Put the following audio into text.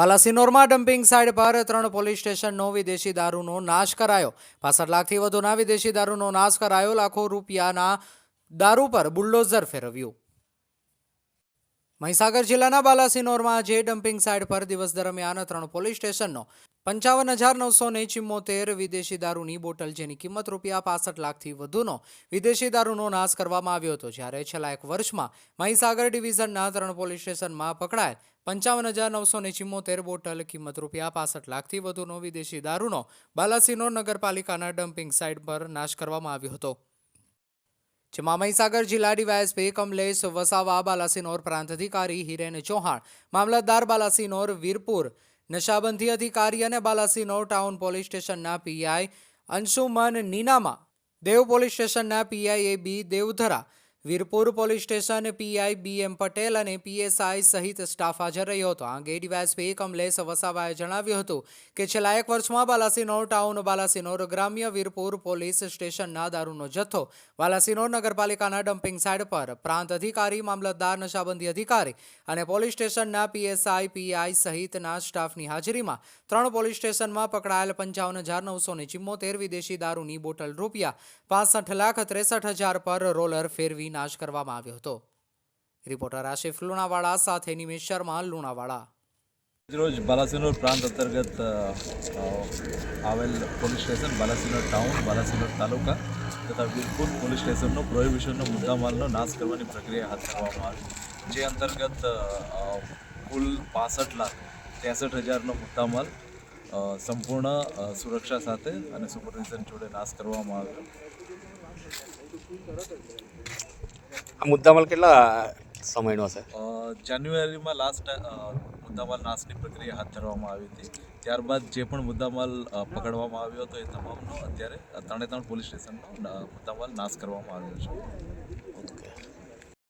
બાલાસિનોરમાં dumping side પર ત્રણ police સ્ટેશનનો વિદેશી દારૂનો નાશ કરાયો. પાસઠ લાખથી વધુના વિદેશી દારૂનો નાશ કરાયો. લાખો રૂપિયાના દારૂ પર બુલડોઝર ફેરવ્યું. મહીસાગર જિલ્લાના બાલાસિનોરમાં જે ડમ્પિંગ સાઇટ પર દિવસ દરમિયાન ત્રણ પોલીસ સ્ટેશનનો પંચાવન હજાર નવસો ને ચિમ્મોતેર વિદેશી દારૂની બોટલ જેની કિંમત રૂપિયા પાસઠ લાખથી વધુનો વિદેશી દારૂનો નાશ કરવામાં આવ્યો હતો, જ્યારે છેલ્લા એક વર્ષમાં મહીસાગર ડિવિઝનના ત્રણ પોલીસ સ્ટેશનમાં પકડાયેલ પંચાવન હજાર નવસો ને ચિમ્મોતેર બોટલ કિંમત રૂપિયા પાસઠ લાખથી વધુનો વિદેશી દારૂનો બાલાસિનોર નગરપાલિકાના ડમ્પિંગ સાઇટ પર નાશ કરવામાં આવ્યો હતો. જેમાં મહીસાગર જિલ્લા ડીવાયએસપી કમલેશ વસાવા, બાલાસિનોર પ્રાંત અધિકારી હિરેન ચૌહાણ, મામલતદાર બાલાસિનોર વીરપુર નશાબંધી અધિકારી અને બાલાસિનોર ટાઉન પોલીસ સ્ટેશનના પીઆઈ અંશુમન નીનામા, દેવ પોલીસ સ્ટેશનના PI A B Devdhara Virpur police station PI B M Patel અને પીએસઆઈ સહિત સ્ટાફ હાજર રહ્યો હતો. આ અંગે ડીવાયએસપી કમલેશ વસાવાએ જણાવ્યું હતું કે છેલ્લા એક વર્ષમાં બાલાસિનોર ટાઉન, બાલાસિનોર ગ્રામ્ય વીરપુર પોલીસ સ્ટેશનના દારૂનો જથ્થો, બાલાસિનોર નગરપાલિકાના ડમ્પિંગ સાઇટ પર પ્રાંત અધિકારી, મામલતદાર, નશાબંધી અધિકારી અને પોલીસ સ્ટેશનના પીએસઆઈ, પીઆઈ સહિતના સ્ટાફની હાજરીમાં ત્રણ પોલીસ સ્ટેશનમાં પકડાયેલ પંચાવન હજાર નવસો ને ચિમ્મોતેર વિદેશી દારૂની બોટલ રૂપિયા પાસઠ લાખ ત્રેસઠ હજાર પર રોલર ફેરવી નાશ કરવામાં આવ્યો હતો. રિપોર્ટર આશિફ લુણાવાડા સાથે નિમેશ શર્મા, લુણાવાડા. રોજ બાલાસિનોર પ્રાંત અંતર્ગત આવેલ police station Balasinor town, Balasinor taluka તથા વીરપુર પોલીસ સ્ટેશનનો પ્રોહિબિશનનો મુદ્દામાલનો નાશ કરવાની પ્રક્રિયા હાથ ધરવામાં આવી. જે અંતર્ગત કુલ પાસઠ લાખ ત્રેસઠ હજારનો મુદ્દામાલ સંપૂર્ણ સુરક્ષા સાથે અને સુપરવિઝન જોડે નાશ કરવામાં આવ્યો. આ મુદ્દામાલ કેટલા સમયનો હશે? જાન્યુઆરીમાં લાસ્ટ મુદ્દામાલ નાશની પ્રક્રિયા હાથ ધરવામાં આવી હતી. ત્યારબાદ જે પણ મુદ્દામાલ પકડવામાં આવ્યો હતો એ તમામનો અત્યારે ત્રણે ત્રણ પોલીસ સ્ટેશનનો મુદ્દામાલ નાશ કરવામાં આવ્યો છે. ઓકે.